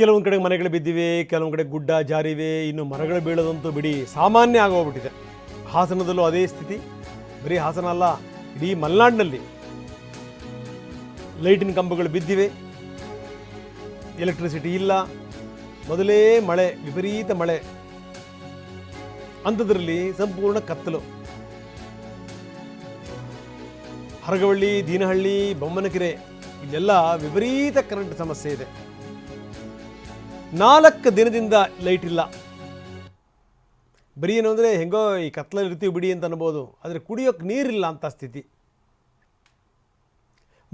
ಕೆಲವೊಂದು ಕಡೆ ಮನೆಗಳು ಬಿದ್ದಿವೆ, ಕೆಲವೊಂದು ಕಡೆ ಗುಡ್ಡ ಜಾರಿವೆ, ಇನ್ನು ಮರಗಳು ಬೀಳೋದಂತೂ ಬಿಡಿ, ಸಾಮಾನ್ಯ ಆಗೋಗ್ಬಿಟ್ಟಿದೆ. ಹಾಸನದಲ್ಲೂ ಅದೇ ಸ್ಥಿತಿ. ಬರೀ ಹಾಸನ ಅಲ್ಲ, ಇಡೀ ಮಲೆನಾಡಿನಲ್ಲಿ ಲೈಟಿನ ಕಂಬಗಳು ಬಿದ್ದಿವೆ. ಎಲೆಕ್ಟ್ರಿಸಿಟಿ ಇಲ್ಲ. ಮೊದಲೇ ಮಳೆ, ವಿಪರೀತ ಮಳೆ. ಅಂಥದ್ರಲ್ಲಿ ಸಂಪೂರ್ಣ ಕತ್ತಲು. ಹರಗವಳ್ಳಿ, ದೀನಹಳ್ಳಿ, ಬೊಮ್ಮನಕೆರೆ, ಇಲ್ಲೆಲ್ಲ ವಿಪರೀತ ಕರೆಂಟ್ ಸಮಸ್ಯೆ ಇದೆ. ನಾಲ್ಕು ದಿನದಿಂದ ಲೈಟ್ ಇಲ್ಲ. ಬರೀ ಏನು ಅಂದರೆ ಹೆಂಗೋ ಈ ಕತ್ಲಲ್ಲಿ ಇರ್ತೀವಿ ಬಿಡಿ ಅಂತ ಅನ್ಬೋದು. ಆದರೆ ಕುಡಿಯೋಕ್ಕೆ ನೀರಿಲ್ಲ ಅಂತ ಸ್ಥಿತಿ.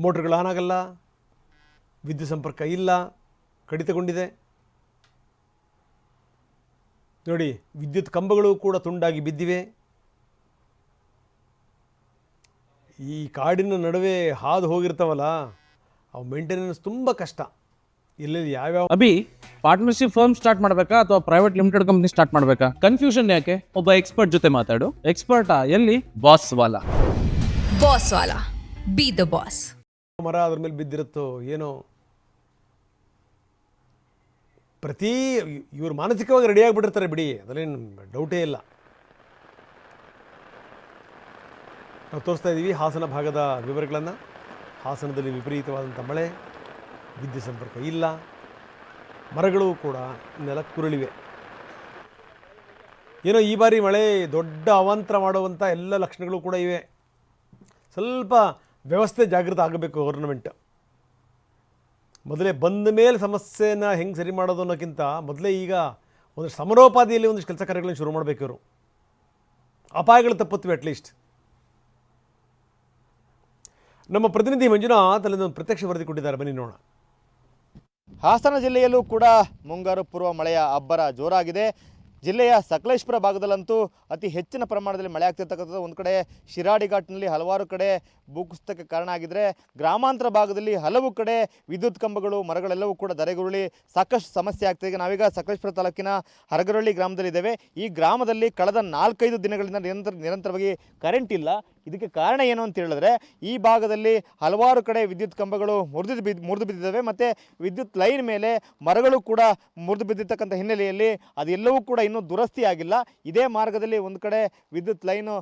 ಮೋಟ್ರ್ಗಳು ಆನ್ ಆಗಲ್ಲ. ವಿದ್ಯುತ್ ಸಂಪರ್ಕ ಇಲ್ಲ. ಕಡಿತಗೊಂಡಿದೆ ನೋಡಿ, ವಿದ್ಯುತ್ ಕಂಬಗಳು ಕೂಡ ತುಂಡಾಗಿ ಬಿದ್ದಿವೆ. ಈ ಕಾಡಿನ ನಡುವೆ ಹಾದು ಹೋಗಿರ್ತಾವಲ್ಲ, ಅವು ಮೇಂಟೆನೆನ್ಸ್ ತುಂಬ ಕಷ್ಟ. ಎಲ್ಲೆಲ್ಲಿ ಯಾವ್ಯಾವ ಅಭಿ ಪಾರ್ಟ್ನರ್ಶಿಪ್ ಫರ್ಮ್ ಸ್ಟಾರ್ಟ್ ಮಾಡಬೇಕಾ ಅಥವಾ ಪ್ರೈವೇಟ್ ಲಿಮಿಟೆಡ್ ಕಂಪ್ನಿ ಸ್ಟಾರ್ಟ್ ಮಾಡಬೇಕಾ? ಕನ್ಫ್ಯೂಷನ್ ಯಾಕೆ? ಒಬ್ಬ ಎಕ್ಸ್ಪರ್ಟ್ ಜೊತೆ ಮಾತಾಡು. ಎಕ್ಸ್ಪರ್ಟಾ ಎಲ್ಲಿ? ಬಾಸ್ ವಾಲ. ಬಾಸ್ ವಾಲ. ಬಿ ದ ಬಾಸ್ ಮರ ಅದ್ರ ಮೇಲೆ ಬಿದ್ದಿರುತ್ತೋ ಏನೋ. ಪ್ರತಿ ಇವ್ರು ಮಾನಸಿಕವಾಗಿ ರೆಡಿ ಆಗಿಬಿಟ್ಟಿರ್ತಾರೆ ಬಿಡಿ. ಅದರಲ್ಲೇನು ಡೌಟೇ ಇಲ್ಲ. ನಾವು ತೋರಿಸ್ತಾ ಇದ್ದೀವಿ ಹಾಸನ ಭಾಗದ ವಿವರಗಳನ್ನು. ಹಾಸನದಲ್ಲಿ ವಿಪರೀತವಾದಂಥ ಮಳೆ. ವಿದ್ಯುತ್ ಸಂಪರ್ಕ ಇಲ್ಲ, ಮರಗಳು ಕೂಡ ನೆಲ ಕುರುಳಿವೆ. ಏನೋ ಈ ಬಾರಿ ಮಳೆ ದೊಡ್ಡ ಅವಾಂತರ ಮಾಡುವಂಥ ಎಲ್ಲ ಲಕ್ಷಣಗಳು ಕೂಡ ಇವೆ. ಸ್ವಲ್ಪ ವ್ಯವಸ್ಥೆ ಜಾಗೃತ ಆಗಬೇಕು ಗೌರ್ನಮೆಂಟ್ ಮೊದಲೇ ಬಂದ ಮೇಲೆ ಸಮಸ್ಯೆನ ಹೆಂಗೆ ಸರಿ ಮಾಡೋದು ಅನ್ನೋಕ್ಕಿಂತ ಮೊದಲೇ ಈಗ ಒಂದು ಸಮರೋಪಾದಿಯಲ್ಲಿ ಒಂದಿಷ್ಟು ಕೆಲಸ ಕಾರ್ಯಗಳನ್ನು ಶುರು ಮಾಡಬೇಕು ಇವರು. ಅಪಾಯಗಳು ತಪ್ಪುತ್ತವೆ ಅಟ್ಲೀಸ್ಟ್ ನಮ್ಮ ಪ್ರತಿನಿಧಿ ಮಂಜುನಾಥ್ ಅಲ್ಲಿಂದ ಒಂದು ಪ್ರತ್ಯಕ್ಷ ವರದಿ ಕೊಟ್ಟಿದ್ದಾರೆ. ಬನ್ನಿ ನೋಡೋಣ. ಹಾಸನ ಜಿಲ್ಲೆಯಲ್ಲೂ ಕೂಡ ಮುಂಗಾರು ಪೂರ್ವ ಮಳೆಯ ಅಬ್ಬರ ಜೋರಾಗಿದೆ. ಜಿಲ್ಲೆಯ ಸಕಲೇಶ್ಪುರ ಭಾಗದಲ್ಲಂತೂ ಅತಿ ಹೆಚ್ಚಿನ ಪ್ರಮಾಣದಲ್ಲಿ ಮಳೆ ಆಗ್ತಿರ್ತಕ್ಕಂಥದ್ದು. ಒಂದು ಕಡೆ ಶಿರಾಡಿ ಘಾಟ್ನಲ್ಲಿ ಹಲವಾರು ಕಡೆ ಭೂಕುಸಿತಕ್ಕೆ ಕಾರಣ ಆಗಿದ್ರೆ ಗ್ರಾಮಾಂತರ ಭಾಗದಲ್ಲಿ ಹಲವು ಕಡೆ ವಿದ್ಯುತ್ ಕಂಬಗಳು, ಮರಗಳೆಲ್ಲವೂ ಕೂಡ ಧರೆಗುರುಳಿ ಸಾಕಷ್ಟು ಸಮಸ್ಯೆ ಆಗ್ತಿದೆ. ಈಗ ನಾವೀಗ ಸಕಲೇಶ್ಪುರ ತಾಲೂಕಿನ ಹರಗರಳ್ಳಿ ಗ್ರಾಮದಲ್ಲಿದ್ದೇವೆ ಈ ಗ್ರಾಮದಲ್ಲಿ ಕಳೆದ ನಾಲ್ಕೈದು ದಿನಗಳಿಂದ ನಿರಂತರ, ನಿರಂತರವಾಗಿ ಕರೆಂಟ್ ಇಲ್ಲ. ಇದಕ್ಕೆ ಕಾರಣ ಏನು ಅಂತ ಹೇಳಿದ್ರೆ, ಈ ಭಾಗದಲ್ಲಿ ಹಲವಾರು ಕಡೆ ವಿದ್ಯುತ್ ಕಂಬಗಳು ಮುರಿದು ಬಿದ್ದು, ಮುರಿದು ಬಿದ್ದಿದ್ದಾವೆ. ಮತ್ತು ವಿದ್ಯುತ್ ಲೈನ್ ಮೇಲೆ ಮರಗಳು ಕೂಡ ಮುರಿದು ಬಿದ್ದಿರ್ತಕ್ಕಂಥ ಹಿನ್ನೆಲೆಯಲ್ಲಿ ಅದೆಲ್ಲವೂ ಕೂಡ ಇನ್ನೂ ದುರಸ್ತಿ ಆಗಿಲ್ಲ. ಇದೇ ಮಾರ್ಗದಲ್ಲಿ ಒಂದು ಕಡೆ ವಿದ್ಯುತ್ ಲೈನು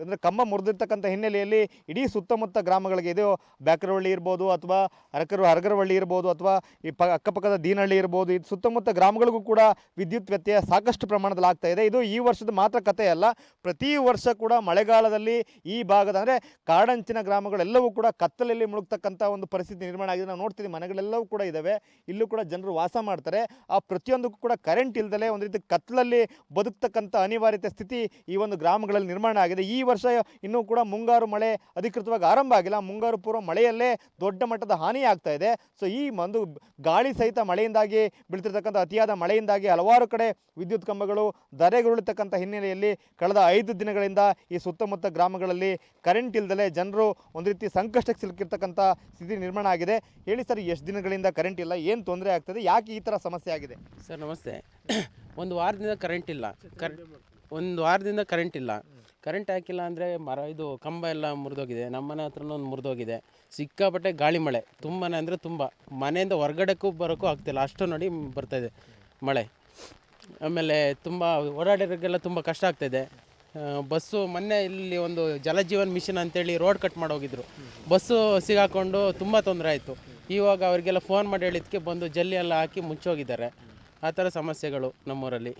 ಅಂದರೆ ಕಂಬ ಮುರಿದಿರ್ತಕ್ಕಂಥ ಹಿನ್ನೆಲೆಯಲ್ಲಿ ಇಡೀ ಸುತ್ತಮುತ್ತ ಗ್ರಾಮಗಳಿಗೆ ಇದು ಬ್ಯಾಕರವಳ್ಳಿ ಇರ್ಬೋದು ಅಥವಾ ಹರಕರು ಹರಗರವಳ್ಳಿ ಇರ್ಬೋದು ಅಥವಾ ಈ ಪ, ಅಕ್ಕಪಕ್ಕದ ದೀನಹಳ್ಳಿ ಇರ್ಬೋದು ಇದು ಸುತ್ತಮುತ್ತ ಗ್ರಾಮಗಳಿಗೂ ಕೂಡ ವಿದ್ಯುತ್ ವ್ಯತ್ಯಯ ಸಾಕಷ್ಟು ಪ್ರಮಾಣದಲ್ಲಿ ಆಗ್ತಾ ಇದೆ. ಇದು ಈ ವರ್ಷದ ಮಾತ್ರ ಕಥೆ ಅಲ್ಲ. ಪ್ರತಿ ವರ್ಷ ಕೂಡ ಮಳೆಗಾಲದಲ್ಲಿ ಈ ಭಾಗದ, ಅಂದರೆ ಕಾಡಂಚಿನ ಗ್ರಾಮಗಳೆಲ್ಲವೂ ಕೂಡ ಕತ್ತಲಲ್ಲಿ ಮುಳುಗ್ತಕ್ಕಂಥ ಒಂದು ಪರಿಸ್ಥಿತಿ ನಿರ್ಮಾಣ ಆಗಿದೆ. ನಾವು ನೋಡ್ತೀವಿ ಮನೆಗಳೆಲ್ಲವೂ ಕೂಡ ಇದ್ದಾವೆ. ಇಲ್ಲೂ ಕೂಡ ಜನರು ವಾಸ ಮಾಡ್ತಾರೆ. ಆ ಪ್ರತಿಯೊಂದಕ್ಕೂ ಕೂಡ ಕರೆಂಟ್ ಇಲ್ದಲೆ ಒಂದು ರೀತಿ ಕತ್ತಲಲ್ಲಿ ಬದುಕ್ತಕ್ಕಂಥ ಅನಿವಾರ್ಯತೆ ಸ್ಥಿತಿ ಈ ಒಂದು ಗ್ರಾಮಗಳಲ್ಲಿ ನಿರ್ಮಾಣ ಆಗಿದೆ. ಈ ವರ್ಷ ಇನ್ನೂ ಕೂಡ ಮುಂಗಾರು ಮಳೆ ಅಧಿಕೃತವಾಗಿ ಆರಂಭ ಆಗಿಲ್ಲ. ಮುಂಗಾರು ಪೂರ್ವ ಮಳೆಯಲ್ಲೇ ದೊಡ್ಡ ಮಟ್ಟದ ಹಾನಿ ಆಗ್ತಾ ಇದೆ. ಸೊ ಈ ಒಂದು ಗಾಳಿ ಸಹಿತ ಮಳೆಯಿಂದಾಗಿ ಬೀಳ್ತಿರ್ತಕ್ಕಂಥ ಅತಿಯಾದ ಮಳೆಯಿಂದಾಗಿ ಹಲವಾರು ಕಡೆ ವಿದ್ಯುತ್ ಕಂಬಗಳು ಧರೆಗುರುಳತಕ್ಕಂಥ ಹಿನ್ನೆಲೆಯಲ್ಲಿ ಕಳೆದ ಐದು ದಿನಗಳಿಂದ ಈ ಸುತ್ತಮುತ್ತ ಗ್ರಾಮಗಳಲ್ಲಿ ಕರೆಂಟ್ ಇಲ್ಲದೆ ಜನರು ಒಂದು ರೀತಿ ಸಂಕಷ್ಟಕ್ಕೆ ಸಿಲುಕಿರ್ತಕ್ಕಂಥ ಸ್ಥಿತಿ ನಿರ್ಮಾಣ ಆಗಿದೆ. ಹೇಳಿ ಸರ್ ಎಷ್ಟು ದಿನಗಳಿಂದ ಕರೆಂಟ್ ಇಲ್ಲ? ಏನು ತೊಂದರೆ ಆಗ್ತದೆ ಯಾಕೆ ಈ ಥರ ಸಮಸ್ಯೆ ಆಗಿದೆ? ಸರ್, ನಮಸ್ತೆ. ಒಂದು ವಾರದಿಂದ ಕರೆಂಟ್ ಇಲ್ಲ. ಕರ್ ಒಂದು ವಾರದಿಂದ ಕರೆಂಟ್ ಇಲ್ಲ. ಕರೆಂಟ್ ಹಾಕಿಲ್ಲ ಅಂದರೆ ಮರ, ಇದು ಕಂಬ ಎಲ್ಲ ಮುರಿದೋಗಿದೆ. ನಮ್ಮ ಮನೆ ಹತ್ರನೂ ಒಂದು ಮುರಿದೋಗಿದೆ. ಸಿಕ್ಕಾಪಟ್ಟೆ ಗಾಳಿ ಮಳೆ. ತುಂಬಾ ಅಂದರೆ ತುಂಬ. ಮನೆಯಿಂದ ಹೊರಗಡೆಕ್ಕೂ ಬರೋಕ್ಕೂ ಆಗ್ತಿಲ್ಲ. ಅಷ್ಟು ನೋಡಿ ಬರ್ತಾಯಿದೆ ಮಳೆ. ಆಮೇಲೆ ತುಂಬ ಓಡಾಡೋರಿಗೆಲ್ಲ ತುಂಬ ಕಷ್ಟ ಆಗ್ತಾಯಿದೆ ಬಸ್ಸು ಮೊನ್ನೆ ಇಲ್ಲಿ ಒಂದು ಜಲಜೀವನ್ ಮಿಷನ್ ಅಂತೇಳಿ ರೋಡ್ ಕಟ್ ಮಾಡೋಗಿದ್ರು ಬಸ್ಸು ಸಿಗಾಕೊಂಡು ತುಂಬ ತೊಂದರೆ ಆಯಿತು. ಇವಾಗ ಅವರಿಗೆಲ್ಲ ಫೋನ್ ಮಾಡಿ ಹೇಳಿದ್ದಕ್ಕೆ ಬಂದು ಜಲ್ಲಿ ಎಲ್ಲ ಹಾಕಿ ಮುಚ್ಚೋಗಿದ್ದಾರೆ. ಆ ಥರ ಸಮಸ್ಯೆಗಳು ನಮ್ಮೂರಲ್ಲಿ.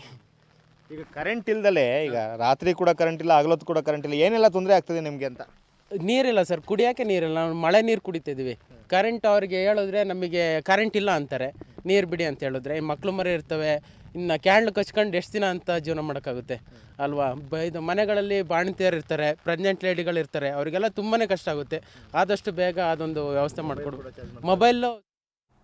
ಈಗ ಕರೆಂಟ್ ಇಲ್ದಲೆ ಈಗ ರಾತ್ರಿ ಕೂಡ ಕರೆಂಟ್ ಇಲ್ಲ ಹಗಲೊತ್ತು ಕೂಡ ಕರೆಂಟ್ ಇಲ್ಲ ಏನೆಲ್ಲ ತೊಂದರೆ ಆಗ್ತದೆ ನಿಮಗೆ ಅಂತ? ನೀರಿಲ್ಲ ಸರ್ ಕುಡಿಯೋಕ್ಕೆ ನೀರಿಲ್ಲ ನಾವು ಮಳೆ ನೀರು ಕುಡಿತಿದ್ವಿ ಕರೆಂಟ್ ಅವ್ರಿಗೆ ಹೇಳಿದ್ರೆ ನಮಗೆ ಕರೆಂಟ್ ಇಲ್ಲ ಅಂತಾರೆ. ನೀರು ಬಿಡಿ ಅಂತ ಹೇಳಿದ್ರೆ ಈ ಮರೆ ಮರಿ ಇರ್ತವೆ ಇನ್ನು ಕ್ಯಾಂಡ್ಲ್ ಕಚ್ಕೊಂಡು ಎಷ್ಟು ದಿನ ಅಂತ ಜೀವನ ಮಾಡೋಕ್ಕಾಗುತ್ತೆ? ಅಲ್ವಾ? ಬ ಇದು ಮನೆಗಳಲ್ಲಿ ಬಾಣಂತಿಯರು ಇರ್ತಾರೆ ಪ್ರೆಗ್ನೆಂಟ್ ಲೇಡಿಗಳು ಇರ್ತಾರೆ ಅವರಿಗೆಲ್ಲ ತುಂಬಾ ಕಷ್ಟ ಆಗುತ್ತೆ. ಆದಷ್ಟು ಬೇಗ ಅದೊಂದು ವ್ಯವಸ್ಥೆ ಮಾಡಿಕೊಡ್ಬೋದು ಮೊಬೈಲು